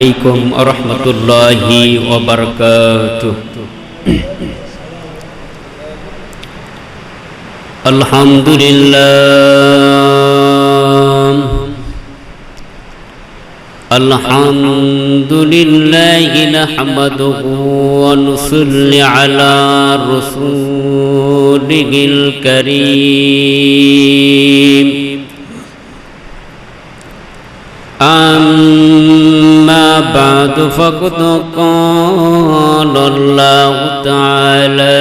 عليكم ورحمة الله وبركاته. الحمد لله. الحمد لله نحمده ونصلي على رسوله الكريم. بعد فقد قال الله تعالى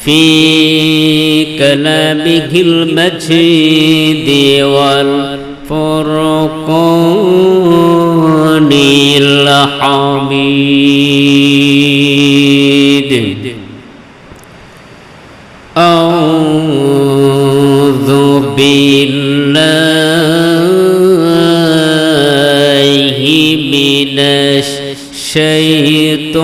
في كلامه المجيد والفرقان الحميد.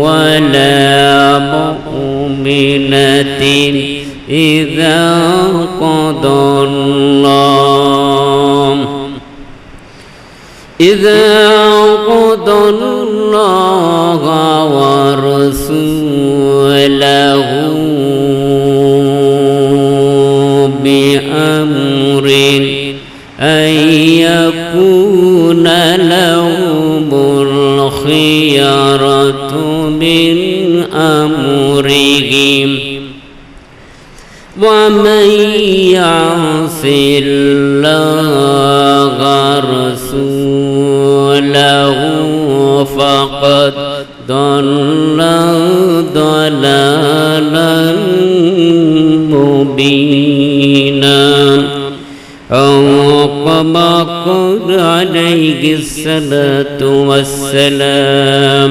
ولا مؤمنة إذا قضى الله إذا قضى الله ورسوله بأمر أن يكون أمرهم ومن يعص الله رسوله فقد ضل ضلالا مبينا. أو قال عليه الصلاة والسلام.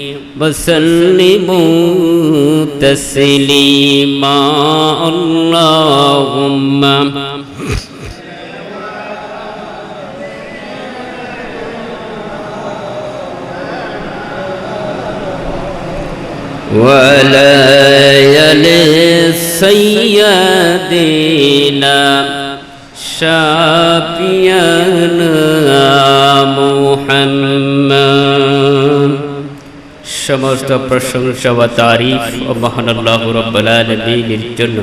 وسلموا تسليما. اللهم ولا يلي سيدنا شافينا محمد সমস্ত প্রশংসা বা তারিফ ও মহান আল্লাহ রব্বুল জন্য।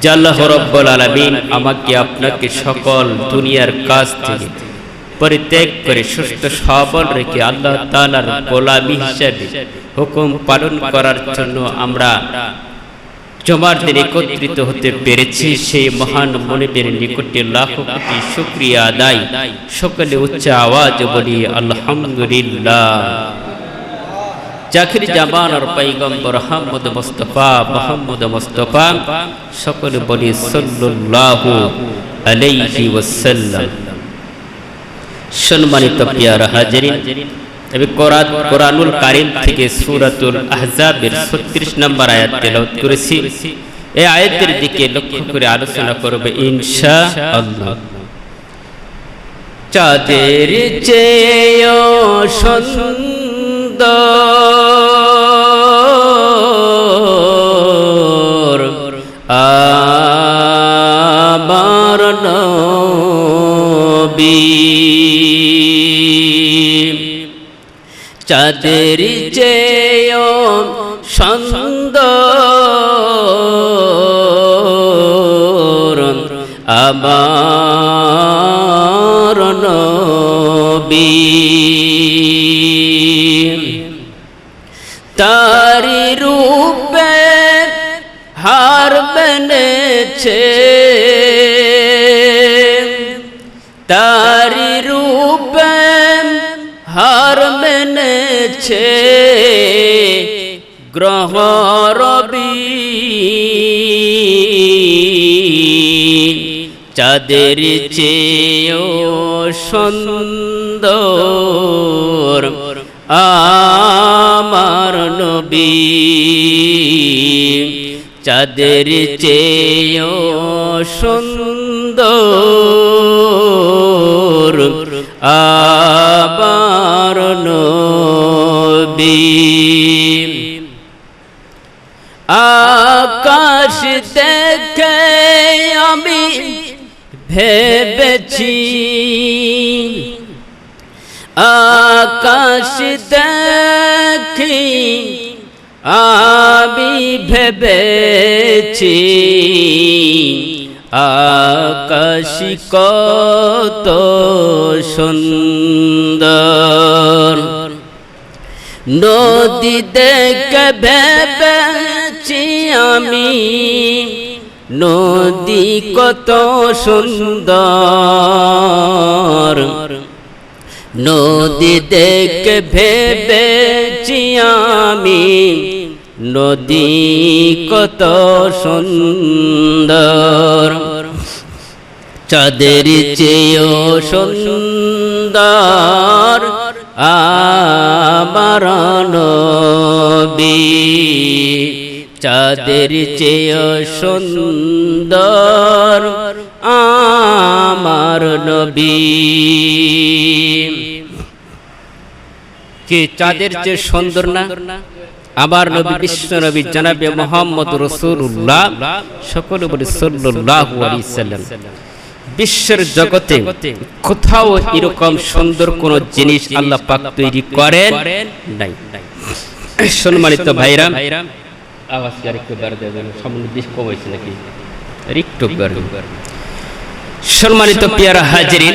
যে আল্লাহ রব্বুল আলামিন আমাকে আপনাকে সকল দুনিয়ার কাজ থেকে পরিত্যাগ করে সুস্থ সবল রেখে আল্লাহ তাআলার গোলামি হিসেবে হুকুম পালন করার জন্য আমরা জমার দিন একত্রিত হতে পেরেছি। সেই মহান মনিবের নিকটে লাখ কোটি শুক্রিয়া আদায়। সকলে উচ্চ আওয়াজ বলি, আলহামদুলিল্লাহ। জাকির জামান আর পৈগম্বর আহমদ মুস্তফা, মোহাম্মদ মুস্তফা, সকলে বলি সাল্লাল্লাহু আলাইহি ওয়াসাল্লাম। সম্মানিত পিয়ারা হাজিরিন তবে কোরআন, কোরআনুল কারিম থেকে সূরাতুল আহজাবের 36 নম্বর আয়াত তেলাওয়াত করেছি। এই আয়াতের দিকে লক্ষ্য করে আলোচনা করবে ইনশাআল্লাহ। চাঁদের চেয়েও সুন্দর আমার নবী। চাঁদের চেয়েও সুন্দর। আমার চাঁদের চেয়েও সুন্দর আমার নবী। চাঁদের চেয়েও সুন্দর আবার নবী। আকাশ দেখে ভেবেছি আকাশ দেখি আমি ভেবেছি আকাশ কত সুন্দর। নদী দেখে ভেবেছি আমি নদী কত সুন্দর। নদী দেখে ভেবেছি আমি, নদী কত সুন্দর। চাঁদের চেয়েও সুন্দর আমার নবী। চাঁদের চেয়েও সুন্দর আমার নবী। কে চাঁদের চেয়ে সুন্দর না? আমার নবী বিশ্ব নবী জানাবে মোহাম্মদ রসুল্লাহ। সকলে বলে সাল্লাল্লাহু আলাইহি বিশ্বের জগতে কোথাও এরকম সুন্দর কোন জিনিস আল্লাহ পাক তৈরি করেন নাই। সম্মানিত ভাইরা আওয়াজ কি আরেকটু বাড়ে দেবেন সামান্য বেশ কম হয়েছে নাকি? বাড়ে সম্মানিত পিয়ারা হাজিরিন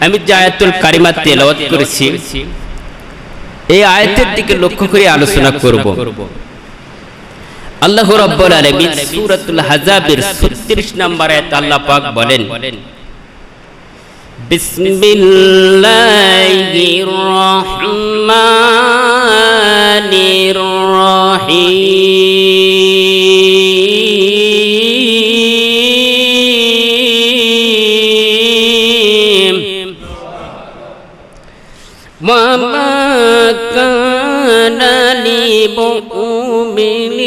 আমি যে আয়াতুল কারিমা তেলাওয়াত করেছি এই আয়াতের দিকে লক্ষ্য করে আলোচনা করব। আল্লাহ রাব্বুল আলামিন সূরাতুল হাজাবের 36 নম্বর আয়াত আল্লাহ পাক বলেন بسم الله الرحمن الرحيم. وما كان لمؤمن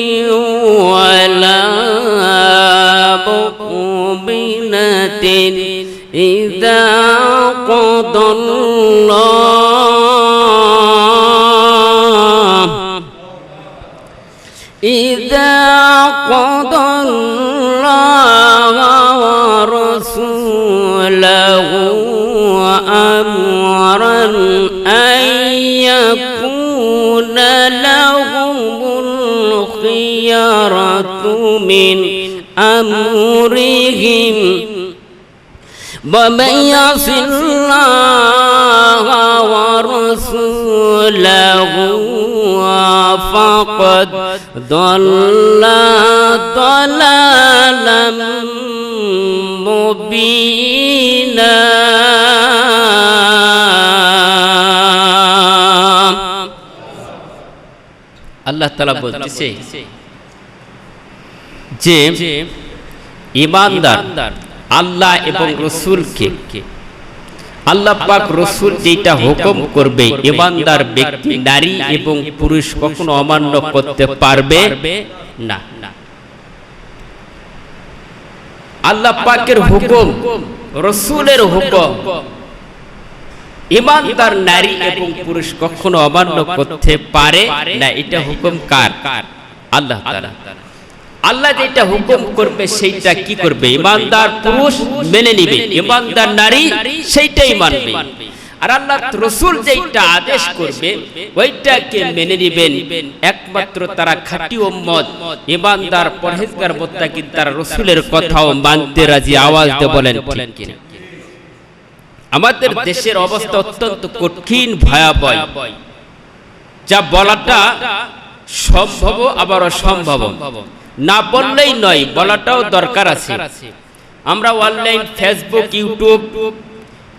ولا مؤمنة إذا قضى الله ورسوله أمرا أن يكون لهم الخيرة من أمرهم ومن يعص الله ورسوله فقد ضل ضلالا مبينا আল্লাহ তালা বলতেছে যে ইমানদার আল্লাহ এবং রসুলকে। আল্লাহ পাক রসুল যেটা হুকুম করবে, ইমানদার ব্যক্তি, নারী এবং পুরুষ কখনো অমান্য করতে পারবে না। আল্লাহ পাকের হুকুম, রসুলের হুকুম। ইমানদার নারী এবং পুরুষ কখনো অমান্য করতে পারে না। এটা হুকুম কার? আল্লাহ তাআলা। আল্লাহ যেটা হুকুম করবে সেইটা কি করবে? ইমানদার পুরুষ মেনে নিবে। ইমানদার নারী সেইটাই মানবে। আর আল্লাহ রসুল যেটা আদেশ করবে ওইটাকে মেনে নিবেন। একমাত্র তারা খাঁটি উম্মত। ইমানদার পরহেজগার মোত্তাকিন তারা রসুলের কথাও মানতে রাজি আওয়াজ দিয়ে বলেন কিনা? আমাদের দেশের অবস্থা অত্যন্ত কঠিন ভয়াবহ। যা বলাটা সম্ভব আবার অসম্ভব না বললেই নয় বলাটাও দরকার আছে। আমরা অনলাইন ফেসবুক ইউটিউব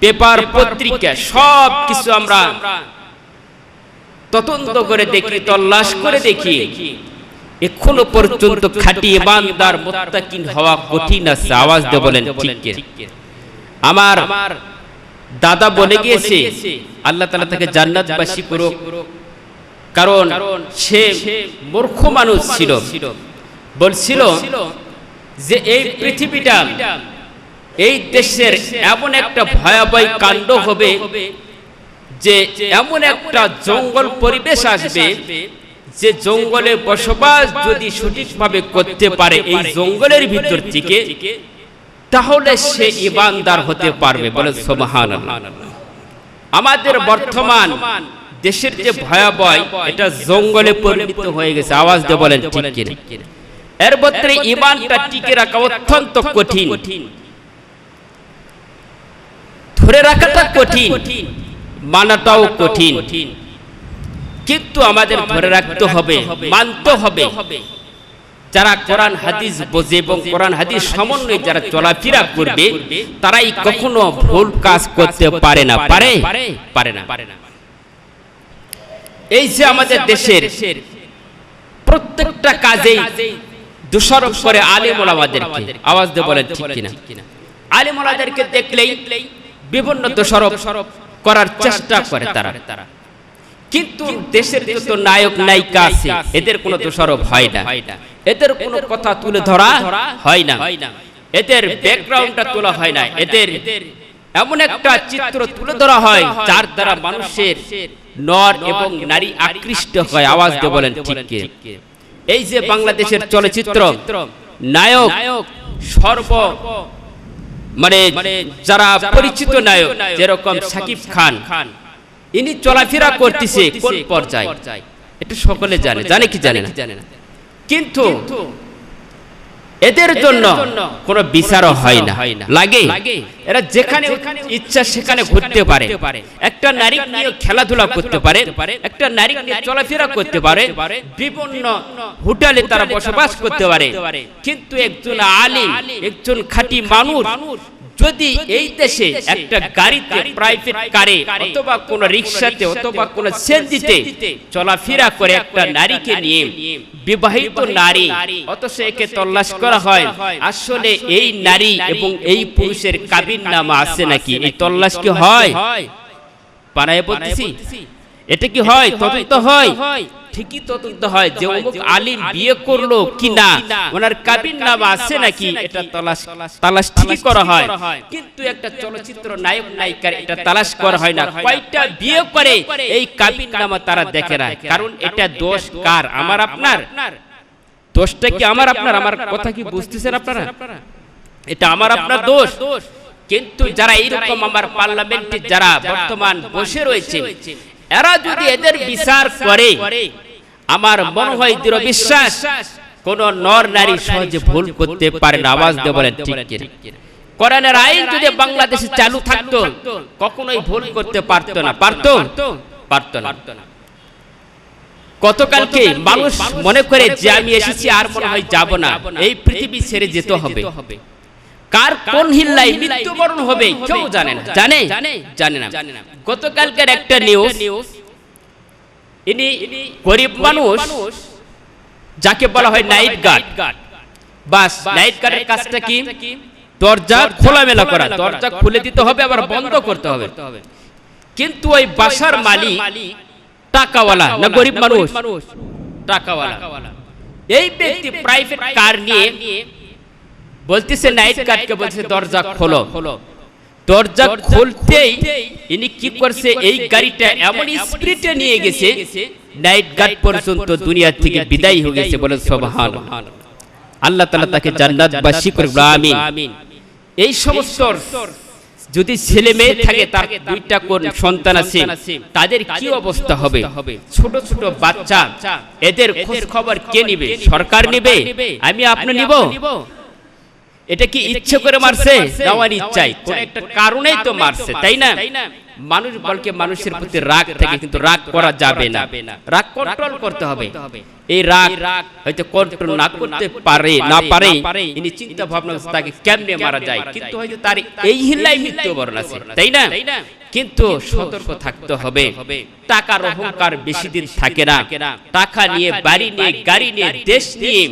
পেপার পত্রিকা সব কিছু আমরা তদন্ত করে দেখি তল্লাশ করে দেখি। এখনও পর্যন্ত খাটি ইমানদার মুত্তাকিন হওয়া কঠিন আছে আওয়াজ দিয়ে বলেন ঠিক আমার দাদা বলে গিয়েছে আল্লাহ তাআলা তাকে জান্নাতবাসী করুক। কারণ সে মূর্খ মানুষ ছিল। বলছিল যে এই পৃথিবীটা এই দেশের এমন একটা ভয়াবহ কাণ্ড হবে যে এমন একটা জঙ্গল পরিবেশ আসবে যে জঙ্গলে বসবাস যদি সঠিকভাবে করতে পারে এই জঙ্গলের ভিতর থেকে তাহলে সে ইমানদার হতে পারবে বলে সোমাহান আমাদের বর্তমান দেশের যে ভয়াবহ এটা জঙ্গলে পরিণত হয়ে গেছে। আওয়াজ দিয়ে বলেন ঠিক কিনা। এর মধ্যে ইমানটা টিকে রাখা অত্যন্ত কঠিন। ধরে রাখাটা কঠিন, মানাটাও কঠিন। কিন্তু আমাদের ধরে রাখতে হবে, মানতে হবে। যারা কোরআন, হাদিস বোঝে এবং কোরআন, হাদিস সমন্বয়ে যারা চলাফেরা করবে, তারাই কখনো ভুল কাজ করতে পারে না। পারে? পারে না। এই যে আমাদের দেশের প্রত্যেকটা কাজেই দোষারোপ করে আলিম ওলামাদেরকে আওয়াজ দিয়ে বলেন ঠিক কিনা। আলিম ওলামাদেরকে দেখলেই বিভিন্ন দোষারোপ করার চেষ্টা করে তারা। কিন্তু দেশের যত নায়ক নায়িকা আছে এদের কোনো দোষারোপ হয় না। এদের কোনো কথা তুলে ধরা হয় না। এদের ব্যাকগ্রাউন্ডটা তোলা হয় না। এদের এমন একটা চিত্র তুলে ধরা হয় যার দ্বারা মানুষের নর এবং নারী আকৃষ্ট হয়। আওয়াজ দিয়ে বলেন ঠিক এই যে বাংলাদেশের চলচ্চিত্র নায়ক সর্ব মানে যারা পরিচিত নায়ক যেরকম সাকিব খান ইনি চলাফেরা করতেছে কোন পর্যায়ে? এটা সকলে জানে জানে কি জানে না? কিন্তু এদের জন্য কোন বিচারও হয় না। লাগে এরা যেখানে ইচ্ছা সেখানে ঘুরতে পারে। একটা নারী নিয়ে খেলাধুলা করতে পারে একটা নারী নিয়ে চলাফেরা করতে পারে বিভিন্ন হোটেলে তারা বসবাস করতে পারে। কিন্তু একজন আলী একজন খাঁটি মানুষ যদি এই দেশে একটা গাড়িতে প্রাইভেট কারে অথবা কোন রিক্সাতে অথবা কোন সেনজিতে চলাফেরা করে একটা নারীকে নিয়ে বিবাহিত নারী অথচ একে তল্লাশ করা হয়। আসলে এই নারী এবং এই পুরুষের কাবিন নামা আছে নাকি? এই তল্লাশ কি হয়? পাড়ায় বলতেছি? এটা কি হয়? তদন্ত হয়। ঠিকই তদন্ত হয়। যে অমুক আলিম বিয়ে করল কি না? ওনার কাবিন নাম আছে নাকি? এটা তালাশ তালাশ ঠিকই করা হয়। কিন্তু একটা চলচ্চিত্র নায়ক নায়িকার এটা তালাশ করা হয় না। কয়টা বিয়ে করে এই কাবিন নামা তারা দেখে না। কারণ এটা দোষ কার? আমার আপনার। দোষটা কি আমার আপনার? আমার কথা কি বুঝতেছেন আপনারা? এটা আমার আপনার দোষ। কিন্তু যারা এইরকম আমার পার্লামেন্টে যারা বর্তমান বসে রয়েছে এরা যদি এদের বিচার করে আমার মনে হয় দৃঢ় বিশ্বাস কোন নর নারী সহজে ভুল করতে পারে না আওয়াজ দিয়ে বলেন ঠিক কোরআনের আইন যদি বাংলাদেশে চালু থাকতো কখনোই ভুল করতে পারতো না পারতো? পারতো? না। গতকালকে মানুষ মনে করে যে আমি এসেছি আর মনে হয় যাব না। এই পৃথিবী ছেড়ে যেতে হবে। কার কোন হিল্লায় মৃত্যুবরণ হবে? কেউ জানে না। জানে? জানে? না। গতকালকের একটা নিউজ ইনি গরিব মানুষ যাকে বলা হয় নাইট গার্ড বাস নাইট গার্ডের কাজটা কি? দরজা খোলামেলা করা। দরজা খুলে দিতে হবে আবার বন্ধ করতে হবে। কিন্তু ওই বাসার মালিক টাকাওয়ালা না গরিব মানুষ? টাকাওয়ালা। এই ব্যক্তি প্রাইভেট কার নিয়ে বলতেছে নাইট গার্ডকে বলছে দরজা খোলো। দরজা খুলতেই ইনি কি করছে এই গাড়িটা এমন স্পিডে নিয়ে গেছে নাইট গার্ড পর্যন্ত দুনিয়া থেকে বিদায় হয়ে গেছে বলে সুবহান আল্লাহ। তাআলা তাকে জান্নাতবাসী করবে আমিন। এই সমস্ত যদি ছেলে মেয়ে থাকে তার দুইটা কোন সন্তান আছে তাদের কি অবস্থা হবে? ছোট ছোট বাচ্চা এদের খোঁজ খবর কে নিবে? সরকার নিবে? আমি আপনি নিব? এটা কি ইচ্ছে করে মারছে? দেওয়ার ইচ্ছাই কোন একটা কারণেই তো মারছে তাই না? মানুষ বলকে মানুষের প্রতি রাগ থাকে কিন্তু রাগ করা যাবে না। রাগ কন্ট্রোল করতে হবে। এই রাগ হয়তো কন্ট্রোল না করতে পারে না পারে ইনি চিন্তা ভাবনা তাকে কেমনে মারা যায়? কিন্তু হয়তো তার এই হিল্লাই মৃত্যুবরণ আছে। তাই না? কিন্তু সতর্ক থাকতে হবে। টাকার অহংকার বেশি দিন থাকে না। টাকা নিয়ে বাড়ি নিয়ে গাড়ি নিয়ে দেশ নিয়ে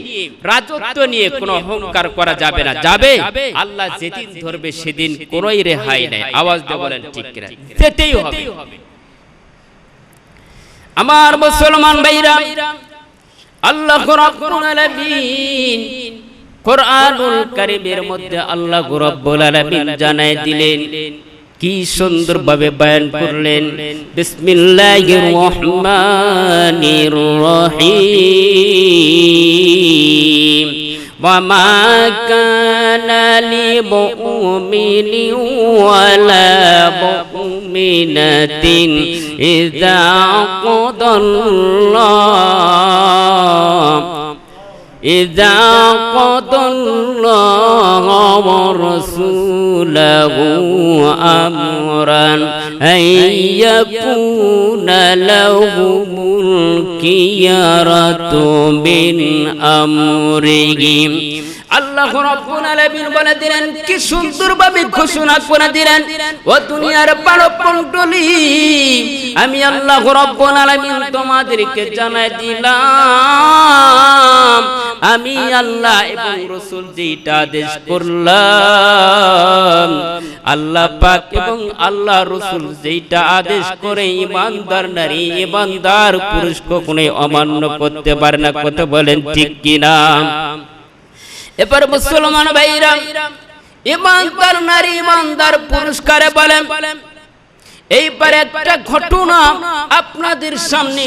রাজত্ব নিয়ে কোনো অহংকার করা যাবে না। যাবে আল্লাহ যেদিন ধরবে সেদিন কোনোই রেহাই নাই। আওয়াজ দিয়ে বলেন ঠিক কিনা। যেতেই হবে। আমার মুসলমান ভাইরা আল্লাহ রাব্বুল আলামিন কোরআনুল কারীমের মধ্যে আল্লাহ রাব্বুল আলামিন জানায় দিলেন কি সুন্দরভাবে বয়ান করলেন বিসমিল্লাহির রহমানির রহিম وما كان لمؤمن ولا مؤمنة إذا قضى الله إذا قضى الله ورسوله أمرا أن يكون لهم الخيرة من أمرهم. আল্লাহ রাব্বুল আলামিন বলে দিলেন, কি সুন্দরভাবে ঘোষণা করে দিলেন, ও দুনিয়ার পাড়পন্টলি আমি আল্লাহ রাব্বুল আলামিন তোমাদেরকে জানাই দিলাম, আমি আল্লাহ এবং রাসূল যেটা আদেশ করলাম, আল্লাহ পাক এবং আল্লাহ রসুল যেটা আদেশ করে ইমানদার নারী, ইমানদার পুরুষ কখনোই অমান্য করতে পারে না। কথা বলেন ঠিক কিনা? এবার মুসলমান ভাইরা, ইমানদার নারী ইমানদার পুরস্কারে বলেন, এইবার একটা ঘটনা আপনাদের সামনে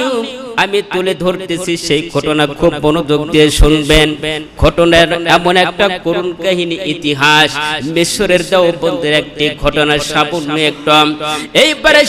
আমি তুলে ধরতেছি, সেই ঘটনা খুব মনোযোগ দিয়ে শুনবেন। ঘটনার এমন একটা করুণ কাহিনী, ইতিহাস, মিশরের দেওবন্দের একটি ঘটনা সামান্য একটা এইবারে